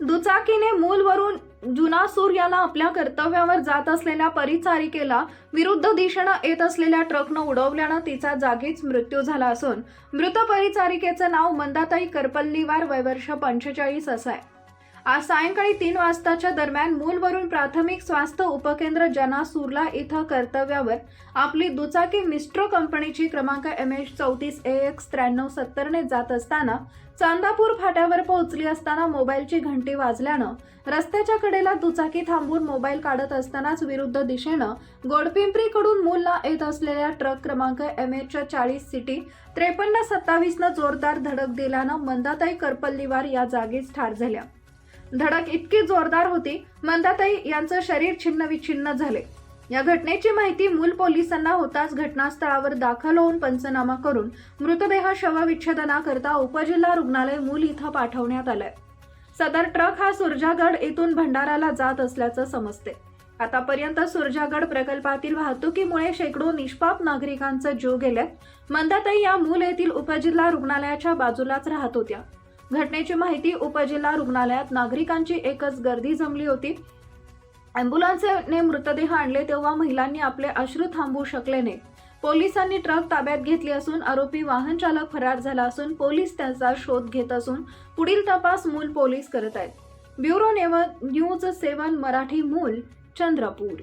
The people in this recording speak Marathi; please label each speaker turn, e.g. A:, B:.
A: दुचाकीने मूलवरून जुनासूर याला आपल्या कर्तव्यावर जात असलेल्या परिचारिकेला विरुद्ध दिशेनं येत असलेल्या ट्रकनं उडवल्यानं तिचा जागीच मृत्यू झाला असून मृत परिचारिकेचं नाव मंदाताई करपल्लीवार वयवर्ष पंचेचाळीस असं आहे. आज सायंकाळी तीन वाजताच्या दरम्यान मूलवरून प्राथमिक स्वास्थ्य उपकेंद्र जनासूरला इथं कर्तव्यावर आपली दुचाकी मिस्ट्रो कंपनीची क्रमांक एम एच चौतीस ए एक्स त्र्याण्णव सत्तरने जात असताना चांदापूर फाट्यावर पोहोचली असताना मोबाईलची घंटी वाजल्यानं रस्त्याच्या कडेला दुचाकी थांबून मोबाईल काढत असतानाच विरुद्ध दिशेनं गोडपिंपरीकडून मूलला येत असलेल्या ट्रक क्रमांक एम एच चाळीस सिटी त्रेपन्न सत्तावीसनं जोरदार धडक दिल्यानं मंदाताई करपल्लीवार या जागीच ठार झाल्या. धडक इतकी जोरदार होती मंदाताई यांचं शरीर छिन्नविछिन्न झाले. या घटनेची माहिती मूल पोलिसांना होताच घटनास्थळावर दाखल होऊन पंचनामा करून मृतदेह शवविच्छेदनाकरता उपजिल्हा रुग्णालय मूल इथं पाठवण्यात आलाय. सदर ट्रक हा सुरजागड येथून भंडाराला जात असल्याचं समजते. आतापर्यंत सुरजागड प्रकल्पातील वाहतुकीमुळे शेकडो निष्पाप नागरिकांचा जीव गेल्यात मंदाताई या मूल येथील उपजिल्हा रुग्णालयाच्या बाजूलाच राहत होत्या. घटनेची माहिती उपजिल्हा रुग्णालयात. नागरिकांची एकच गर्दी जमली होती. अँब्युलन्सने मृतदेह आणले तेव्हा महिलांनी आपले अश्रू थांबवू शकले नाही. पोलिसांनी ट्रक ताब्यात घेतली असून आरोपी वाहन चालक फरार झाला असून पोलीस त्याचा शोध घेत असून पुढील तपास मूल पोलीस करत आहेत. ब्युरो नेव न्यूज सेवन मराठी मूल चंद्रपूर.